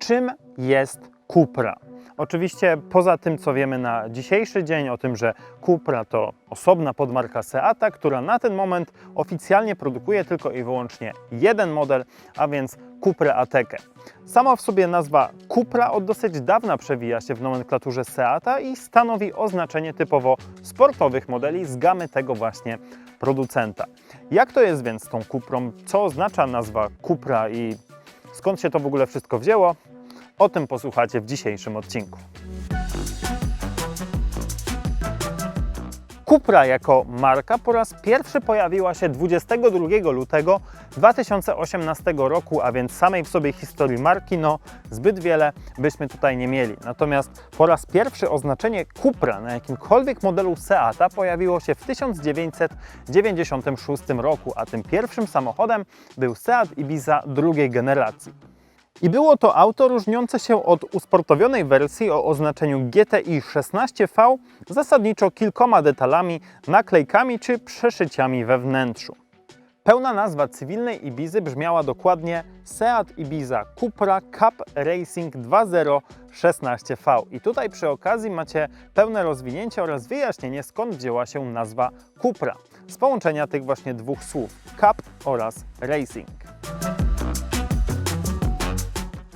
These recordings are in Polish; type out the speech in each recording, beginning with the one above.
czym jest Cupra. Oczywiście poza tym, co wiemy na dzisiejszy dzień o tym, że Cupra to osobna podmarka Seata, która na ten moment oficjalnie produkuje tylko i wyłącznie jeden model, a więc Cupra Atekę. Sama w sobie nazwa Cupra od dosyć dawna przewija się w nomenklaturze Seata i stanowi oznaczenie typowo sportowych modeli z gamy tego właśnie producenta. Jak to jest więc z tą Cuprą? Co oznacza nazwa Cupra i skąd się to w ogóle wszystko wzięło? O tym posłuchacie w dzisiejszym odcinku. Cupra jako marka po raz pierwszy pojawiła się 22 lutego 2018 roku, a więc samej w sobie historii marki, no zbyt wiele byśmy tutaj nie mieli. Natomiast po raz pierwszy oznaczenie Cupra na jakimkolwiek modelu Seata pojawiło się w 1996 roku, a tym pierwszym samochodem był Seat Ibiza drugiej generacji. I było to auto różniące się od usportowionej wersji o oznaczeniu GTI 16V zasadniczo kilkoma detalami, naklejkami czy przeszyciami we wnętrzu. Pełna nazwa cywilnej Ibizy brzmiała dokładnie Seat Ibiza Cupra Cup Racing 2.0 16V. I tutaj przy okazji macie pełne rozwinięcie oraz wyjaśnienie skąd wzięła się nazwa Cupra z połączenia tych właśnie dwóch słów Cup oraz Racing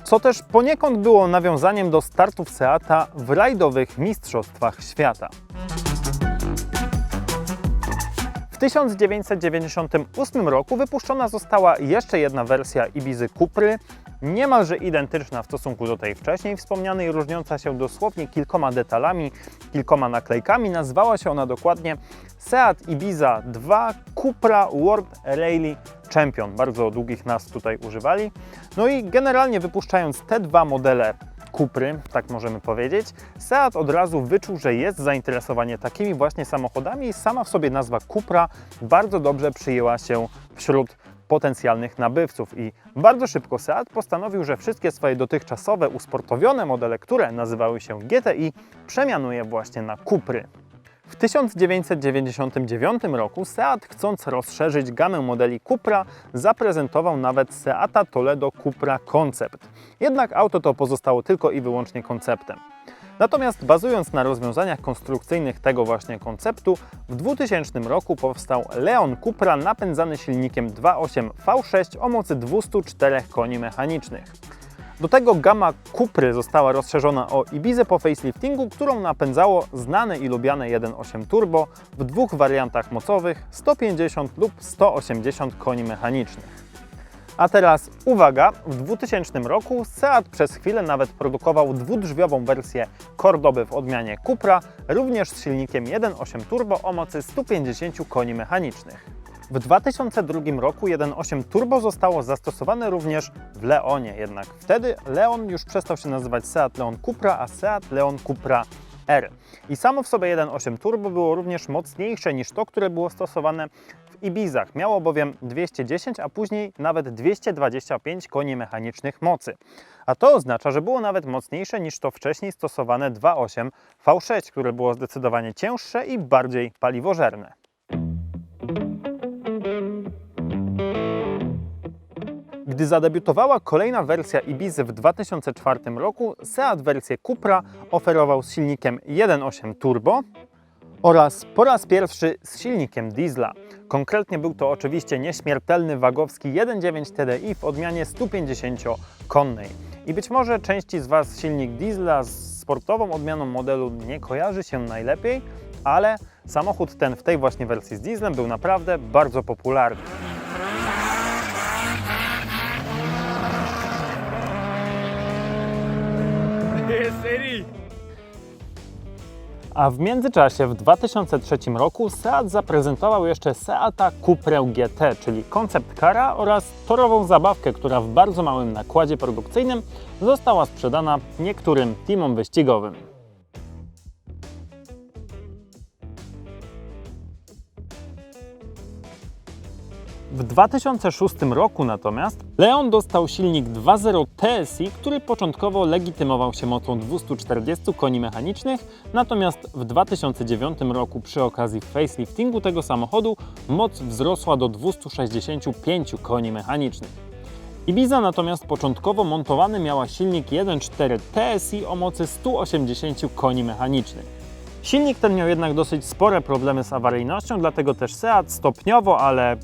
co też poniekąd było nawiązaniem do startów Seata w rajdowych Mistrzostwach Świata. W 1998 roku wypuszczona została jeszcze jedna wersja Ibizy Cupry, niemalże identyczna w stosunku do tej wcześniej wspomnianej, różniąca się dosłownie kilkoma detalami, kilkoma naklejkami. Nazywała się ona dokładnie Seat Ibiza 2 Cupra World Rally Champion. Bardzo długich nazw tutaj używali. No i generalnie wypuszczając te dwa modele Kupry, tak możemy powiedzieć, Seat od razu wyczuł, że jest zainteresowanie takimi właśnie samochodami i sama w sobie nazwa Cupra bardzo dobrze przyjęła się wśród potencjalnych nabywców i bardzo szybko Seat postanowił, że wszystkie swoje dotychczasowe usportowione modele, które nazywały się GTI, przemianuje właśnie na Cupry. W 1999 roku Seat, chcąc rozszerzyć gamę modeli Cupra, zaprezentował nawet Seata Toledo Cupra Concept. Jednak auto to pozostało tylko i wyłącznie konceptem. Natomiast bazując na rozwiązaniach konstrukcyjnych tego właśnie konceptu, w 2000 roku powstał Leon Cupra napędzany silnikiem 2.8 V6 o mocy 204 koni mechanicznych. Do tego gama Cupry została rozszerzona o Ibizę po faceliftingu, którą napędzało znane i lubiane 1.8 turbo w dwóch wariantach mocowych 150 lub 180 koni mechanicznych. A teraz uwaga, w 2000 roku Seat przez chwilę nawet produkował dwudrzwiową wersję Cordoby w odmianie Cupra, również z silnikiem 1.8 turbo o mocy 150 koni mechanicznych. W 2002 roku 1.8 turbo zostało zastosowane również w Leonie, jednak wtedy Leon już przestał się nazywać Seat Leon Cupra, a Seat Leon Cupra R. I samo w sobie 1.8 turbo było również mocniejsze niż to, które było stosowane w Ibizach. Miało bowiem 210, a później nawet 225 koni mechanicznych mocy. A to oznacza, że było nawet mocniejsze niż to wcześniej stosowane 2.8 V6, które było zdecydowanie cięższe i bardziej paliwożerne. Gdy zadebiutowała kolejna wersja Ibizy w 2004 roku, Seat wersję Cupra oferował z silnikiem 1.8 turbo oraz po raz pierwszy z silnikiem diesla. Konkretnie był to oczywiście nieśmiertelny wagowski 1.9 TDI w odmianie 150-konnej. I być może części z Was silnik diesla z sportową odmianą modelu nie kojarzy się najlepiej, ale samochód ten w tej właśnie wersji z dieslem był naprawdę bardzo popularny. A w międzyczasie w 2003 roku Seat zaprezentował jeszcze Seata Cuprę GT, czyli koncept kara oraz torową zabawkę, która w bardzo małym nakładzie produkcyjnym została sprzedana niektórym teamom wyścigowym. W 2006 roku natomiast Leon dostał silnik 2.0 TSI, który początkowo legitymował się mocą 240 koni mechanicznych, natomiast w 2009 roku przy okazji faceliftingu tego samochodu moc wzrosła do 265 koni mechanicznych. Ibiza natomiast początkowo montowany miała silnik 1.4 TSI o mocy 180 koni mechanicznych. Silnik ten miał jednak dosyć spore problemy z awaryjnością, dlatego też Seat stopniowo, ale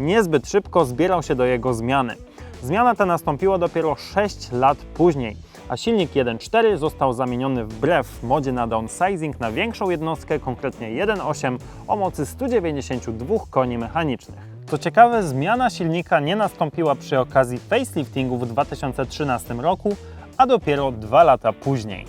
niezbyt szybko zbierał się do jego zmiany. Zmiana ta nastąpiła dopiero 6 lat później, a silnik 1.4 został zamieniony wbrew modzie na downsizing na większą jednostkę, konkretnie 1.8 o mocy 192 koni mechanicznych. Co ciekawe, zmiana silnika nie nastąpiła przy okazji faceliftingu w 2013 roku, a dopiero dwa lata później.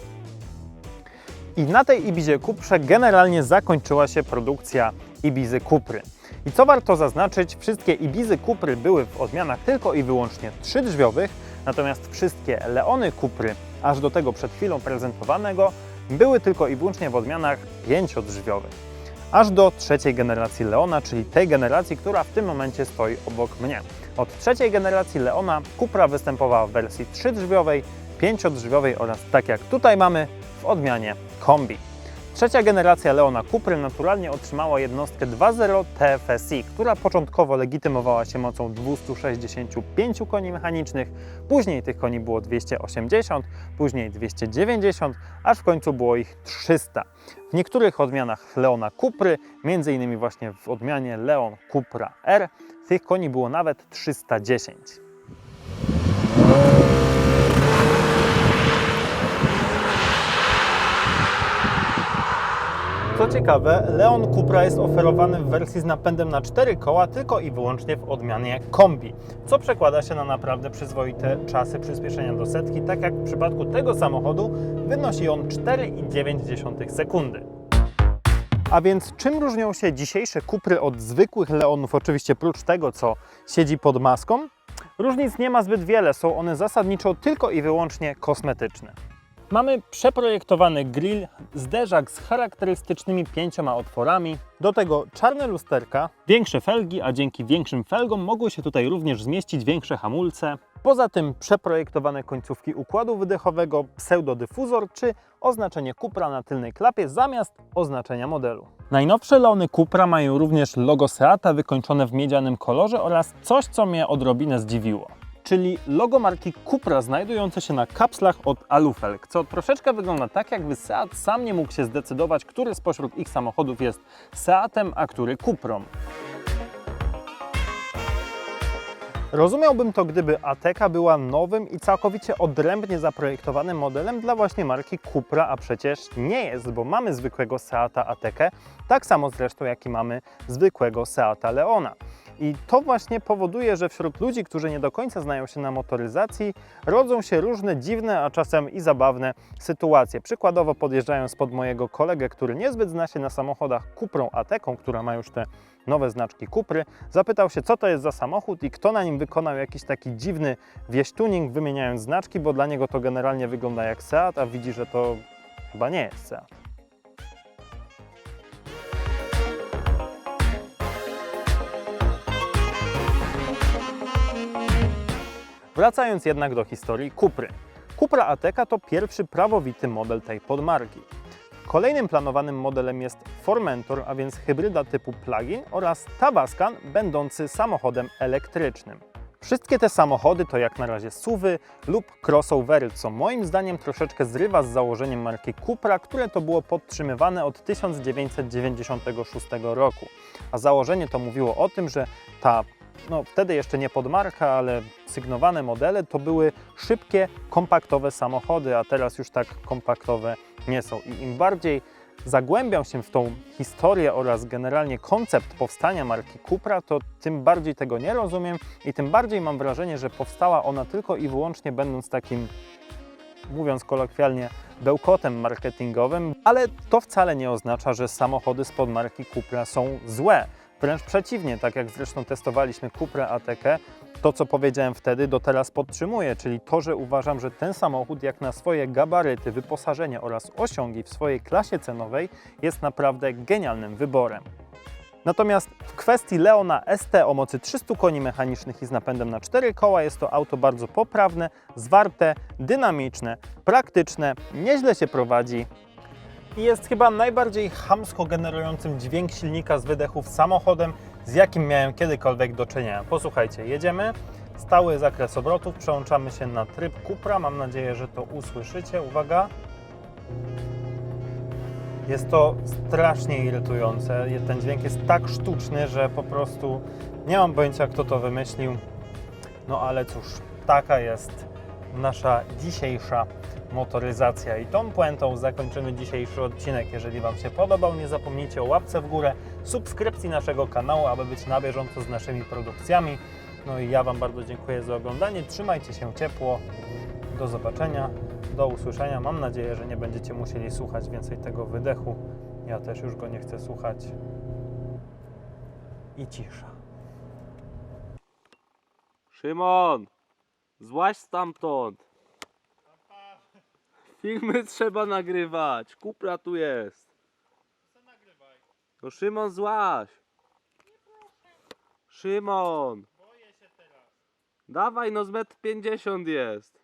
I na tej Ibizie Cuprze generalnie zakończyła się produkcja Ibizy Cupry. I co warto zaznaczyć, wszystkie Ibizy Cupry były w odmianach tylko i wyłącznie trzydrzwiowych, natomiast wszystkie Leony Cupry, aż do tego przed chwilą prezentowanego, były tylko i wyłącznie w odmianach pięciodrzwiowych. Aż do trzeciej generacji Leona, czyli tej generacji, która w tym momencie stoi obok mnie. Od trzeciej generacji Leona Cupra występowała w wersji trzydrzwiowej, pięciodrzwiowej oraz tak jak tutaj mamy w odmianie kombi. Trzecia generacja Leona Cupry naturalnie otrzymała jednostkę 2.0 TFSI, która początkowo legitymowała się mocą 265 koni mechanicznych, później tych koni było 280, później 290, aż w końcu było ich 300. W niektórych odmianach Leona Cupry, m.in. właśnie w odmianie Leon Cupra R, tych koni było nawet 310. Co ciekawe, Leon Cupra jest oferowany w wersji z napędem na 4 koła tylko i wyłącznie w odmianie kombi, co przekłada się na naprawdę przyzwoite czasy przyspieszenia do setki, tak jak w przypadku tego samochodu wynosi on 4,9 sekundy. A więc czym różnią się dzisiejsze Cupry od zwykłych Leonów, oczywiście prócz tego, co siedzi pod maską? Różnic nie ma zbyt wiele, są one zasadniczo tylko i wyłącznie kosmetyczne. Mamy przeprojektowany grill, zderzak z charakterystycznymi pięcioma otworami, do tego czarne lusterka, większe felgi, a dzięki większym felgom mogły się tutaj również zmieścić większe hamulce. Poza tym przeprojektowane końcówki układu wydechowego, pseudodyfuzor czy oznaczenie Cupra na tylnej klapie zamiast oznaczenia modelu. Najnowsze Leony Cupra mają również logo Seata wykończone w miedzianym kolorze oraz coś, co mnie odrobinę zdziwiło czyli logo marki Cupra znajdujące się na kapslach od Alufelg, co troszeczkę wygląda tak, jakby Seat sam nie mógł się zdecydować, który spośród ich samochodów jest Seatem, a który Cuprą. Rozumiałbym to, gdyby Ateca była nowym i całkowicie odrębnie zaprojektowanym modelem dla właśnie marki Cupra, a przecież nie jest, bo mamy zwykłego Seata Atekę, tak samo zresztą jak i mamy zwykłego Seata Leona. I to właśnie powoduje, że wśród ludzi, którzy nie do końca znają się na motoryzacji, rodzą się różne dziwne, a czasem i zabawne sytuacje. Przykładowo podjeżdżając pod mojego kolegę, który niezbyt zna się na samochodach Cuprą Ateką, która ma już te nowe znaczki Kupry, zapytał się, co to jest za samochód i kto na nim wykonał jakiś taki dziwny wieś-tuning, wymieniając znaczki, bo dla niego to generalnie wygląda jak Seat, a widzi, że to chyba nie jest Seat. Wracając jednak do historii Cupry. Cupra Ateca to pierwszy prawowity model tej podmarki. Kolejnym planowanym modelem jest Formentor, a więc hybryda typu plug-in oraz Tabascan, będący samochodem elektrycznym. Wszystkie te samochody to jak na razie SUVy lub crossovery, co moim zdaniem troszeczkę zrywa z założeniem marki Cupra, które to było podtrzymywane od 1996 roku. A założenie to mówiło o tym, że ta no wtedy jeszcze nie podmarka, ale sygnowane modele to były szybkie, kompaktowe samochody, a teraz już tak kompaktowe nie są. I im bardziej zagłębiam się w tą historię oraz generalnie koncept powstania marki Cupra, to tym bardziej tego nie rozumiem i tym bardziej mam wrażenie, że powstała ona tylko i wyłącznie będąc takim mówiąc kolokwialnie, bełkotem marketingowym, ale to wcale nie oznacza, że samochody spod marki Cupra są złe. Wręcz przeciwnie, tak jak zresztą testowaliśmy Cupra Atekę, to co powiedziałem wtedy do teraz podtrzymuję, czyli to, że uważam, że ten samochód jak na swoje gabaryty, wyposażenie oraz osiągi w swojej klasie cenowej jest naprawdę genialnym wyborem. Natomiast w kwestii Leona ST o mocy 300 koni mechanicznych i z napędem na 4 koła jest to auto bardzo poprawne, zwarte, dynamiczne, praktyczne, nieźle się prowadzi, i jest chyba najbardziej chamsko generującym dźwięk silnika z wydechów samochodem, z jakim miałem kiedykolwiek do czynienia. Posłuchajcie, jedziemy, stały zakres obrotów. Przełączamy się na tryb Cupra. Mam nadzieję, że to usłyszycie. Uwaga. Jest to strasznie irytujące. Ten dźwięk jest tak sztuczny, że po prostu nie mam pojęcia, kto to wymyślił. No ale cóż, taka jest nasza dzisiejsza motoryzacja. I tą puentą zakończymy dzisiejszy odcinek. Jeżeli Wam się podobał, nie zapomnijcie o łapce w górę, subskrypcji naszego kanału, aby być na bieżąco z naszymi produkcjami. No i ja Wam bardzo dziękuję za oglądanie. Trzymajcie się ciepło. Do zobaczenia, do usłyszenia. Mam nadzieję, że nie będziecie musieli słuchać więcej tego wydechu. Ja też już go nie chcę słuchać. I cisza. Szymon! Złaź stamtąd! Filmy trzeba nagrywać! Kupra tu jest! No Szymon złaź! Szymon! Dawaj no z metr 50 jest!